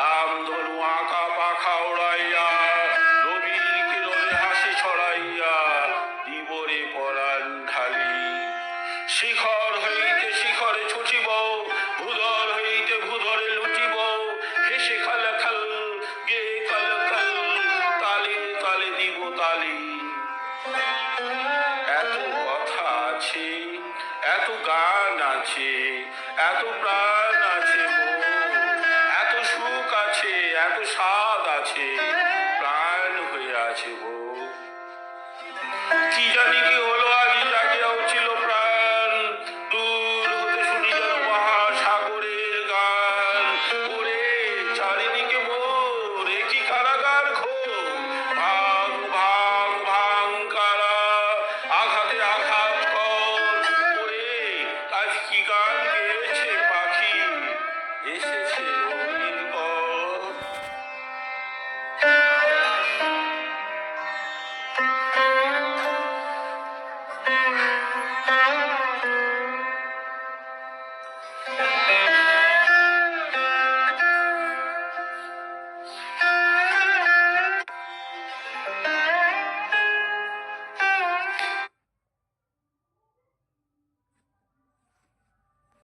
রাম ধনু আঁকা পাখা ঢালি। শিখর হইতে শিখরে ছুটিব হইতে লুটিব, হেসে খাল খাল, গে কাল কাল তালে দিব তালি। এত কথা আছে, এত গান আছে, এত প্রাণ আছে এত স্বাদ আছে প্রাণ হয়ে আছে গো। কি জানি কি